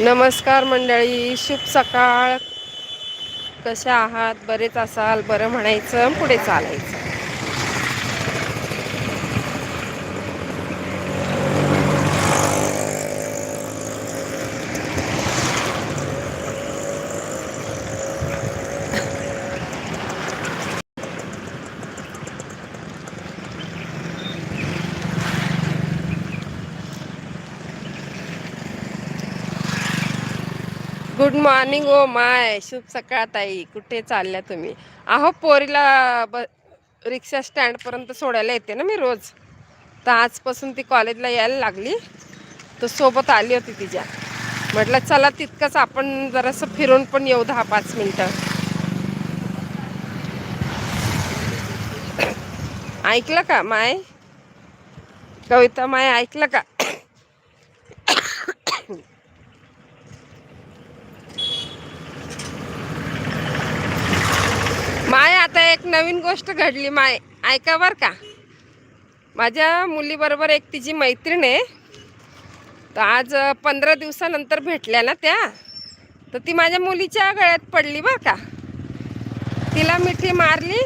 नमस्कार मंडळी शुभ सकाळ. कशा आहात? बरेच असाल बरं म्हणायचं पुढे चालायचं. गुड मॉर्निंग ओ माय शुभ सकाळ ताई. कुठे चालल्या तुम्ही? अहो पोरीला ब रिक्षा स्टँडपर्यंत सोडायला येते ना मी रोज. तर आजपासून ती कॉलेजला यायला लागली. तर सोबत आली होती तिच्या. म्हटलं चला तितकंच आपण जरासं फिरून पण येऊ दहा पाच मिनटं. ऐकलं का माय? कविता माय ऐकलं का? माय आता एक नवीन गोष्ट घडली माय. ऐका बर का. माझ्या मुलीबरोबर एक तिची मैत्रीण आहे. तर आज पंधरा दिवसानंतर भेटल्या ना त्या. तर ती माझ्या मुलीच्या गळ्यात पडली बर का. तिला मिठी मारली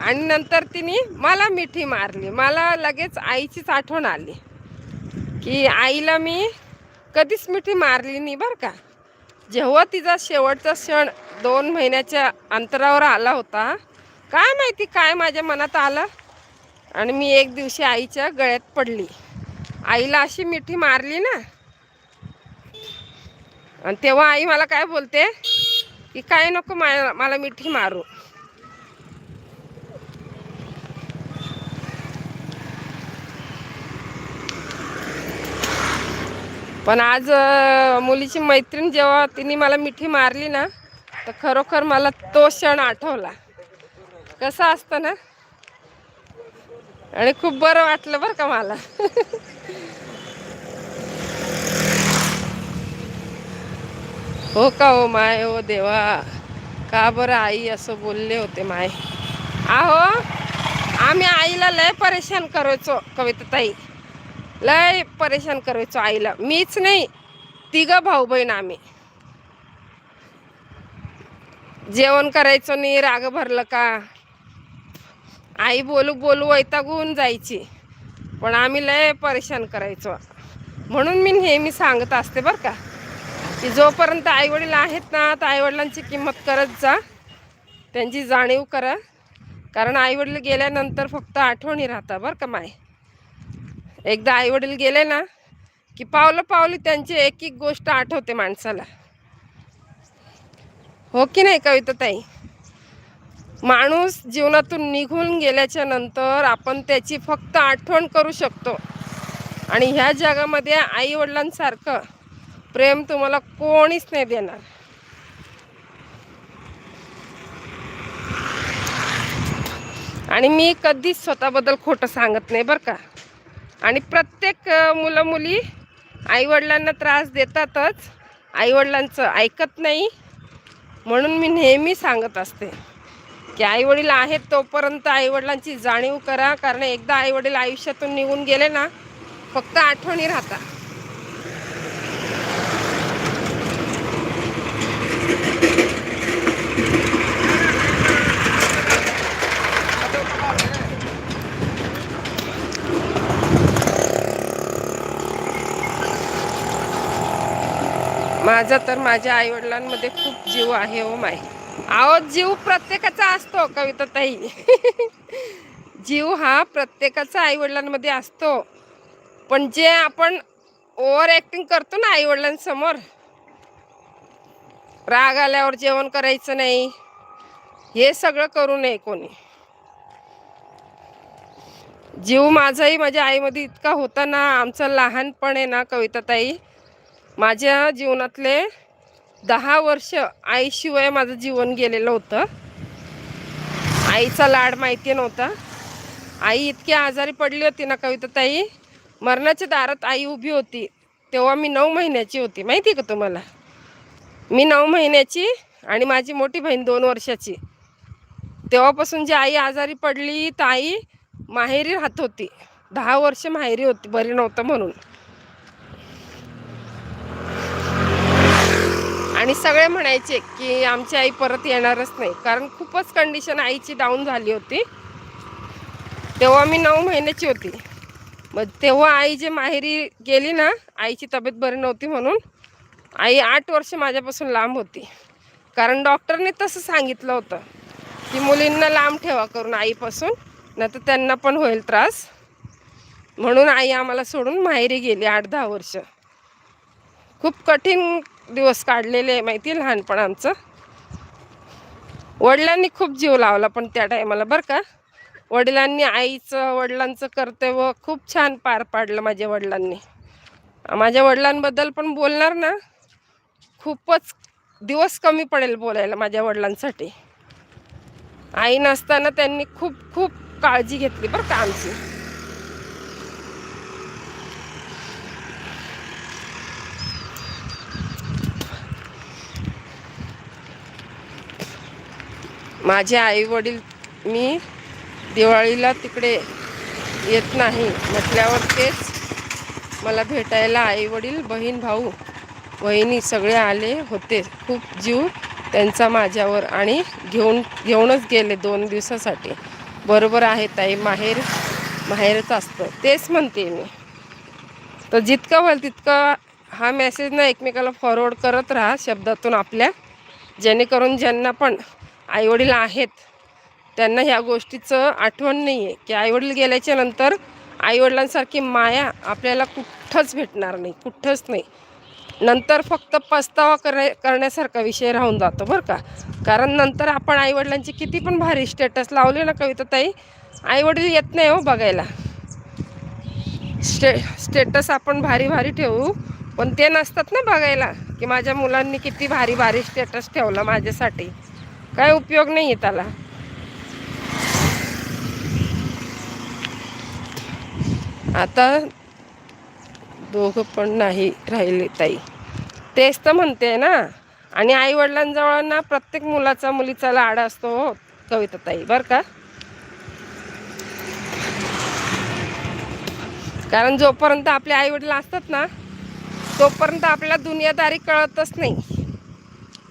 आणि नंतर तिने मला मिठी मारली. मला लगेच आईचीच आठवण आली. की आईला मी कधीच मिठी मारली नाही बरं का. जेव्हा तिचा शेवटचा क्षण दोन महिन्याच्या अंतरावर आला होता. काय माहिती काय माझ्या मनात आलं? आणि मी एक दिवशी आईच्या गळ्यात पडली. आईला अशी मिठी मारली ना. आणि तेव्हा आई मला काय बोलते? की काय नको मा मला मिठी मारू. पण आज मुलीची मैत्रीण जेव्हा तिने मला मिठी मारली ना तर खरोखर मला तो क्षण आठवला. कसं असतं ना? आणि खूप बरं वाटलं बरं का मला. हो का हो माय हो देवा. का बरं आई असं बोलले होते माय? आहो आम्ही आईला लय परेशान करायचो कविता ताई लय परेशान करायचो आईला. मीच नाही तिघं भाऊ बहीण आम्ही. जेवण करायचो नाही राग भरलं का? आई बोलू बोलू वैतागून जायची. पण आम्ही लय परेशान करायचो. म्हणून मी नेहमी सांगत असते बरं का की जोपर्यंत आईवडील आहेत ना तर आईवडिलांची किंमत करत जा. त्यांची जाणीव करा. कारण आईवडील गेल्यानंतर फक्त आठवणी राहतात बरं का माय. एकदा आईवडील गेले ना की पावलं पावली त्यांची एक एक गोष्ट आठवते माणसाला. हो की नाही कविता ताई माणूस जीवनातून निघून गेल्याच्यानंतर आपण त्याची फक्त आठवण करू शकतो. आणि ह्या जगामध्ये आई वडिलांसारखं प्रेम तुम्हाला कोणीच नाही देणार. आणि मी कधीच स्वतःबद्दल खोटं सांगत नाही बरं का. आणि प्रत्येक मुलं मुली आईवडिलांना त्रास देतातच. आईवडिलांचं ऐकत नाही. म्हणून मी नेहमी सांगत असते की आईवडील आहेत तोपर्यंत आईवडिलांची जाणीव करा. कारण एकदा आईवडील आयुष्यातून निघून गेले ना फक्त आठवणी राहतात. माझा तर माझ्या आईवडिलांमध्ये खूप जीव आहे हो माय आहो जीव प्रत्येकाचा असतो कविता ताई जीव हा प्रत्येकाचा आईवडिलांमध्ये असतो. पण जे आपण ओव्हर ॲक्टिंग करतो ना आईवडिलांसमोर राग आल्यावर जेवण करायचं नाही. हे सगळं करू नये कोणी. जीव माझाही माझ्या आईमध्ये इतका होता ना आमचं लहानपण आहे ना कविताताई. माझ्या जीवनातले दहा वर्ष आईशिवाय माझं जीवन गेलेलं होतं. आईचा लाड माहिती नव्हता. आई इतकी आजारी पडली होती ना कविताताई मरणाच्या दारात आई उभी होती. तेव्हा मी नऊ महिन्याची होती. माहिती आहे का तुम्हाला? मी नऊ महिन्याची आणि माझी मोठी बहीण दोन वर्षाची. तेव्हापासून जी आई आजारी पडली तर आई माहेरी राहत होती. दहा वर्ष माहेरी होती बरी नव्हतं म्हणून. आणि सगळे म्हणायचे की आमची आई परत येणारच नाही. कारण खूपच कंडिशन आईची डाऊन झाली होती. तेव्हा मी नऊ महिन्याची होती. मग तेव्हा आई जे माहेरी गेली ना आईची तब्येत बरी नव्हती म्हणून आई आठ वर्ष माझ्यापासून लांब होती. कारण डॉक्टरने तसं सांगितलं होतं की मुलींना लांब ठेवा करून आईपासून नाही तर त्यांना पण होईल त्रास. म्हणून आई आम्हाला सोडून माहेरी गेली आठ दहा वर्ष. खूप कठीण दिवस काढलेले आहे माहिती आहे लहानपण आमचं. वडिलांनी खूप जीव लावला पण त्या टायमाला बरं का? वडिलांनी आईचं वडिलांचं कर्तव्य खूप छान पार पाडलं माझ्या वडिलांनी. माझ्या वडिलांबद्दल पण बोलणार ना? खूपच दिवस कमी पडेल बोलायला माझ्या वडिलांसाठी. आई नसताना त्यांनी खूप खूप काळजी घेतली बरं का आमची. माझे आई वडील मी दिवाळीला तिकडे येत नाही म्हटल्यावर तेच मला भेटायला आई वडील बहीण भाऊ वहिनी सगळे आले होते. खूप जीव त्यांचा माझ्यावर आणि घेऊन घेऊनच गेले दोन दिवसासाठी. बरोबर आहे ताई माहेर माहेरच असतं. तेच म्हणते मी. तर जितकं होईल तितकं हा मेसेज ना एकमेकाला फॉरवर्ड करत राहा शब्दातून आपल्या. जेणेकरून ज्यांना पण आईवडील आहेत. त्यांना ह्या गोष्टीचं आठवण नाही आहे की आईवडील गेल्याच्यानंतर आईवडिलांसारखी माया आपल्याला कुठंच भेटणार नाही कुठंच नाही. नंतर फक्त पस्तावा करण्या करण्यासारखा विषय राहून जातो बरं का. कारण नंतर आपण आईवडिलांची किती पण भारी स्टेटस लावले ना कविता ताई आईवडील येत नाही हो बघायला. स्टे स्टेटस आपण भारी भारी ठेवू पण ते नसतात ना बघायला की माझ्या मुलांनी किती भारी भारी स्टेटस ठेवला माझ्यासाठी. काय उपयोग नाही आहे त्याला. आता दोघं पण नाही राहिले ताई. तेच तर म्हणते ना. आणि आई वडिलांजवळ ना प्रत्येक मुलाचा मुलीचा लाड असतो हो कविता ताई. बरं का? कारण जोपर्यंत आपले आई वडील असतात ना तोपर्यंत आपल्याला दुनियादारी कळतच नाही.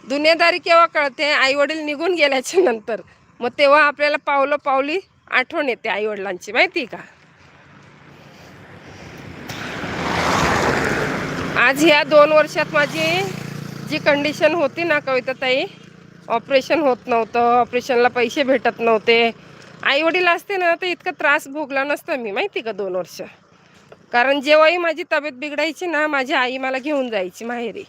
दुनियादारी केव्हा कळते? आई वडील निघून गेल्याच्यानंतर. मग तेव्हा आपल्याला पावलं पावली आठवण येते आई वडिलांची माहिती का? आज ह्या दोन वर्षात माझी जी कंडिशन होती ना कविताताई ऑपरेशन होत नव्हतं ऑपरेशनला पैसे भेटत नव्हते. आई वडील असते ना तर इतका त्रास भोगला नसता मी. माहिती का दोन वर्ष? कारण जेव्हाही माझी तब्येत बिघडायची ना माझी आई मला घेऊन जायची माहेरी.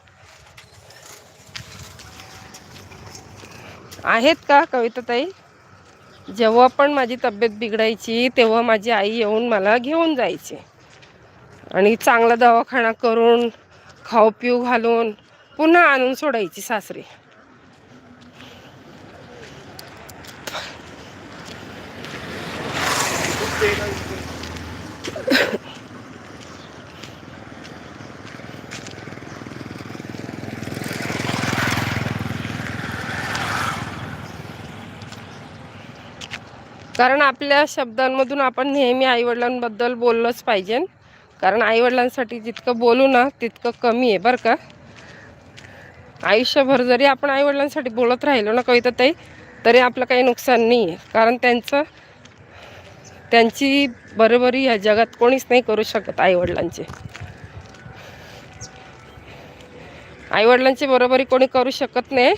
आहेत का कविताताई? जेव्हा पण माझी तब्येत बिघडायची तेव्हा माझी आई येऊन मला घेऊन जायची. आणि चांगला दवाखाना करून खाऊ पिऊ घालून पुन्हा आणून सोडायची सासरी. कारण आपल्या शब्दांमधून आपण नेहमी आईवडिलांबद्दल बोललंच पाहिजे. कारण आईवडिलांसाठी जितकं बोलू ना तितकं कमी आहे बरं का. आयुष्यभर जरी आपण आईवडिलांसाठी बोलत राहिलो ना कविता ताई तरी आपलं काही नुकसान नाही आहे कारण त्यांचं त्यांची बरोबरी ह्या जगात कोणीच नाही करू शकत आईवडिलांची. आईवडिलांची बरोबरी कोणी करू शकत नाही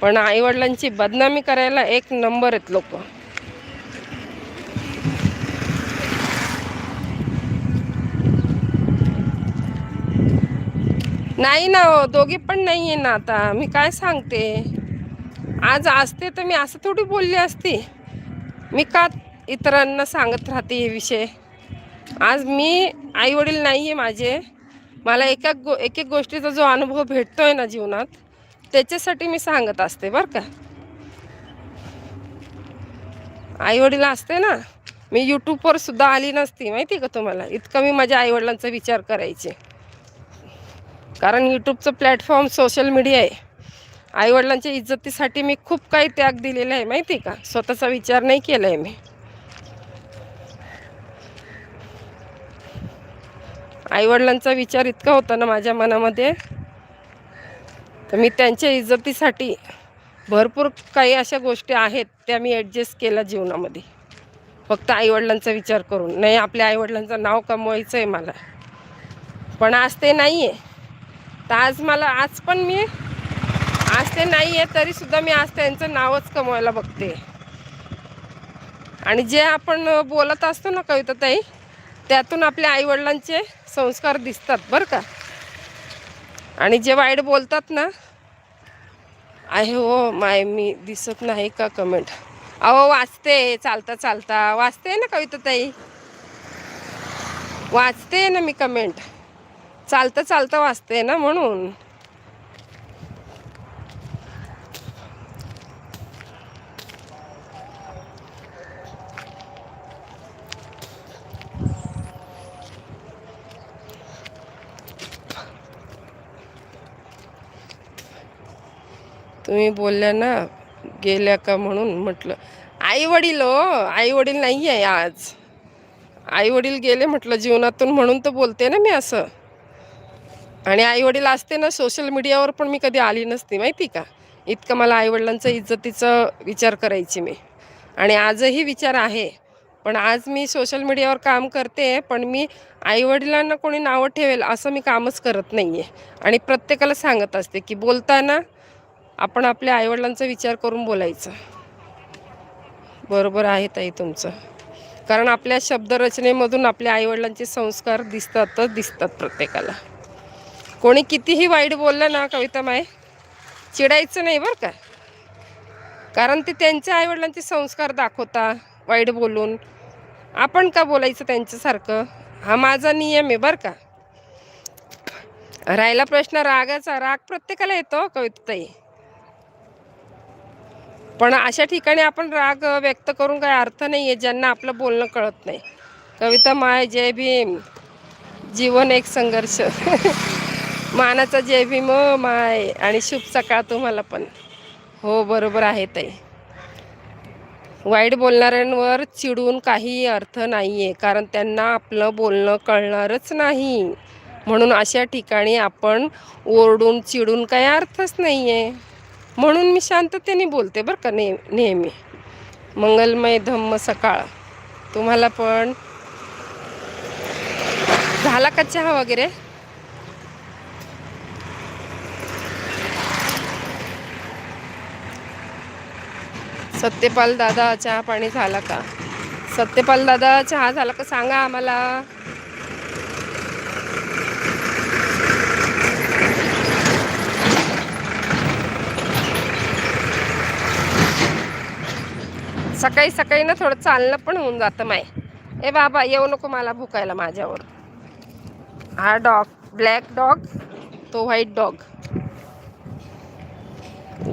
पण आईवडिलांची बदनामी करायला एक नंबर आहेत लोक. नाही ना हो दोघी पण नाही आहे ना आता. मी काय सांगते? आज असते तर मी असं थोडी बोलली असती. मी का इतरांना सांगत राहते हे विषय? आज मी आईवडील नाही आहे माझे. मला एका गो एक एक गोष्टीचा जो अनुभव भेटतोय ना जीवनात त्याच्यासाठी मी सांगत असते बरं का. आईवडील असते ना मी यूट्यूबवर सुद्धा आली नसती माहिती का तुम्हाला? इतकं मी माझ्या आईवडिलांचा विचार करायचे. कारण यूट्यूबचं प्लॅटफॉर्म सोशल मीडिया आहे. आईवडिलांच्या इज्जतीसाठी मी खूप काही त्याग दिलेला आहे माहिती आहे का? स्वतःचा विचार नाही केला आहे मी. आईवडिलांचा विचार इतका होता ना माझ्या मनामध्ये तर मी त्यांच्या इज्जतीसाठी भरपूर काही अशा गोष्टी आहेत त्या मी ॲडजस्ट केल्या जीवनामध्ये. फक्त आईवडिलांचा विचार करून. नाही आपल्या आईवडिलांचं नाव कमवायचं आहे मला. पण आज ते नाही आहे तर आज मला आज पण मी आज ते नाही आहे तरीसुद्धा मी आज त्यांचं नावच कमवायला बघते. आणि जे आपण बोलत असतो ना कविताताई त्यातून आपल्या आईवडिलांचे संस्कार दिसतात बरं का. आणि जे वाईट बोलतात ना आहे हो माय मी दिसत नाही का कमेंट अहो वाचते चालता चालता. वाचते ना कविताताई वाचते ना मी कमेंट चालता चालता वाचते ना म्हणून. तुम्ही बोलल्या ना गेल्या का म्हणून म्हटलं आई वडील हो आई वडील नाही आहे आज. आई वडील गेले म्हटलं जीवनातून म्हणून तर बोलते ना मी असं. आणि आई वडील असते ना सोशल मीडियावर पण मी कधी आली नसती माहिती का? इतकं मला आईवडिलांचं इज्जतीचं विचार करायची मी. आणि आजही विचार आहे. पण आज मी सोशल मीडियावर काम करते पण मी आईवडिलांना कोणी नावं ठेवेल असं मी कामच करत नाही आहे आणि प्रत्येकाला सांगत असते की बोलताना आपण आपल्या आईवडिलांचा विचार करून बोलायचं. बरोबर आहे ताई तुमचं. कारण आपल्या शब्दरचनेमधून आपल्या आईवडिलांचे संस्कार दिसतातच दिसतात प्रत्येकाला. कोणी कितीही वाईट बोललं ना कविता माय चिडायचं नाही बरं का. कारण ते त्यांच्या आईवडिलांचे संस्कार दाखवता वाईट बोलून. आपण का बोलायचं त्यांच्यासारखं? हा माझा नियम आहे बरं का. राहिला प्रश्न रागाचा. राग प्रत्येकाला येतो कविताताई. पण अशा ठिकाणी आपण राग व्यक्त करून काही अर्थ नाही आहे ज्यांना आपलं बोलणं कळत नाही. कविता माय जय भीम. जीवन एक संघर्ष. मानाचा जय भीम माय. आणि शुभ सकाळ तुम्हाला पण. हो बरोबर आहे ताई. वाईट बोलणाऱ्यांवर चिडून काही अर्थ नाही आहे कारण त्यांना आपलं बोलणं कळणारच नाही. म्हणून अशा ठिकाणी आपण ओरडून चिडून काही अर्थच नाही आहे म्हणून मी शांततेने बोलते बरं का ने नेहमी. मंगलमय धम्म सकाळ. तुम्हाला पण. झाला का चहा वगैरे? सत्यपाल दादा चहा पाणी झाला का? सत्यपाल दादा चहा झाला का? सांगा आम्हाला. सकाळी सकाळी ना थोडं चालणं पण होऊन जातं माय. ए बाबा येऊ नको मला भुकायला माझ्यावर. हा डॉग ब्लॅक डॉग तो व्हाईट डॉग.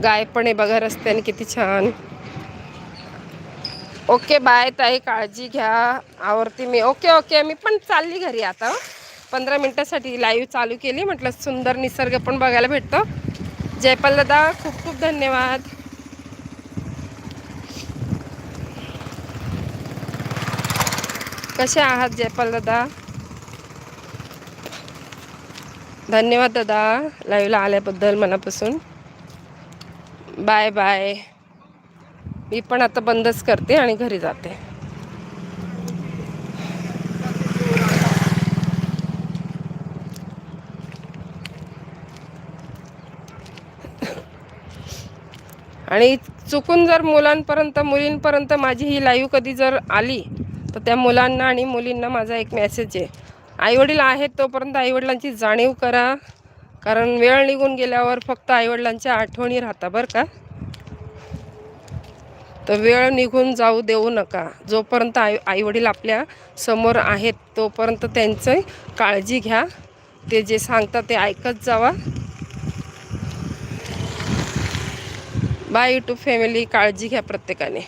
गाय पण आहे बघा रस्त्याने किती छान. ओके बाय ताई काळजी घ्या. आवडती मी. ओके ओके मी पण चालली घरी आता. पंधरा मिनटासाठी लाईव्ह चालू केली. म्हटलं सुंदर निसर्ग पण बघायला भेटतो. जयपाल दादा खूप खूप धन्यवाद. कसे आहात जयपाल दादा धन्यवाद दादा. लाईव्हला आल्याबद्दल मनापासून. Bye bye. मी पण आता बंदच करते आणि घरी जाते. आणि चुकून जर मुलांपर्यंत मुलींपर्यंत माझी ही लाईव्ह कधी जर आली तर त्या मुलांना आणि मुलींना माझा एक मेसेज आहे. आईवडील आहेत तोपर्यंत आईवडिलांची जाणीव करा. कारण वेळ निघून गेल्यावर फक्त आईवडिलांच्या आठवणी राहता बरं का. तर वेळ निघून जाऊ देऊ नका. जोपर्यंत आई आईवडील आपल्यासमोर आहेत तोपर्यंत त्यांचं काळजी घ्या. ते जे सांगतात ते ऐकत जावा. बाय यूट्यूब फॅमिली काळजी घ्या प्रत्येकाने.